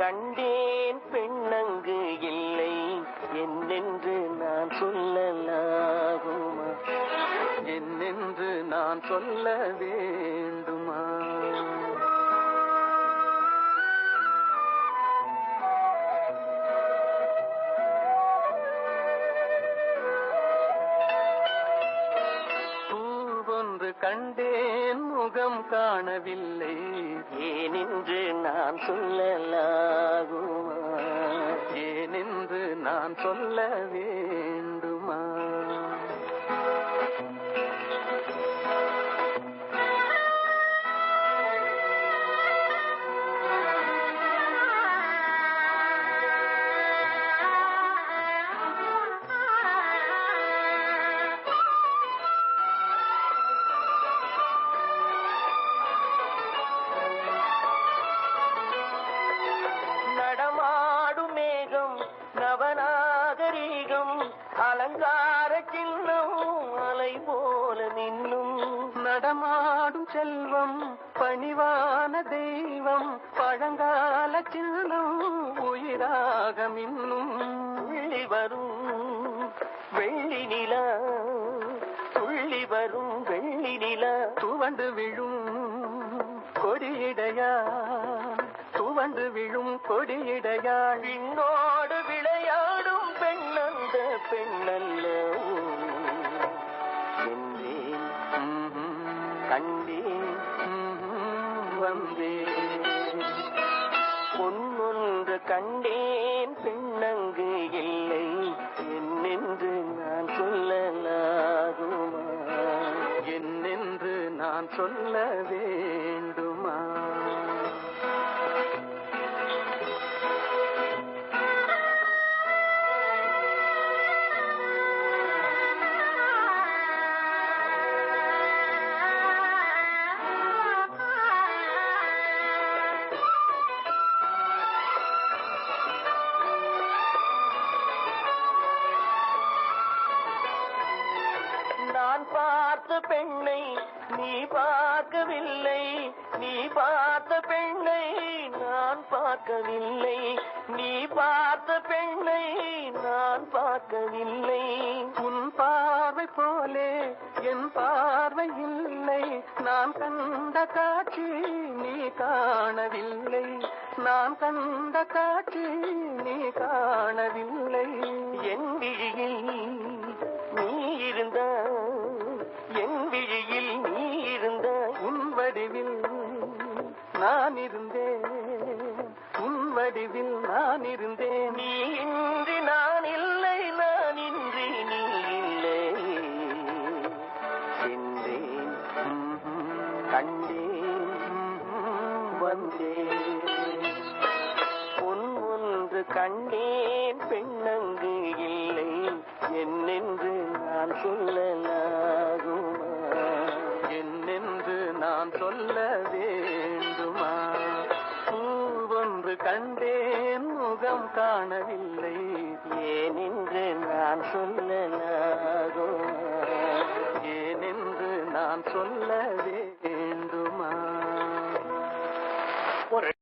கண்டேன் பெண்ணங்கு இல்லை. என்னென்று நான் சொல்லலாகுமா? என்னென்று நான் சொல்ல வேண்டுமா? கண்டே ஏன் முகம் காணவில்லை? ஏனென்று நான் சொல்லலாகுமா? ஏனென்று நான் சொல்ல வேண்டும். சின்னமும் அலை போல நின்னும். நடமாடும் செல்வம் பணிவான தெய்வம் பழங்கால சின்னம் உயிராக மின்னும். துள்ளி வரும் வெள்ளி நிலா துள்ளி வரும் வெள்ளி நிலா. துவண்டு விழும் கொடியிடையா துவண்டு விழும் கொடியிடையா விண்ணோடு விளையாடும் பெண்ணந்த பெண்ணல்ல. கண்டேன் வந்தேன் பொன்னொன்று கண்டேன் பெண்ணங்கு இல்லை. என்னென்று நான் சொல்லலாகுமா? என்னென்று நான் சொல்ல வேண்டுமா? பெண்ணை நீ பார்க்கவில்லை. நீ பார்த்த பெண்ணை நான் பார்க்கவில்லை. நீ பார்த்த பெண்ணை நான் பார்க்கவில்லை. உன் பார்வை போலே என் பார்வை இல்லை. நான் கண்ட காட்சி நீ காணவில்லை. நான் கண்ட காட்சி நீ காணவில்லை. என் விழியில் நீ இருந்த நான் இருந்தேன் உன் வடிவில் நான் இருந்தேன் நீ இன்றி நான் இல்லை நான் இன்றி நீ இல்லை சென்றேன். கண்டேன். வந்தேன். பொன் ஒன்று கண்டேன். பெண்ணங்கு இல்லை. என்னென்று நான் சொல்லலாகுமா? என்னென்று நான் சொல்லவே கண்டேன் முகம் காணவில்லை. ஏனென்று நான் சொல்லலாகோ ஏனென்று நான் சொல்ல வேண்டுமா?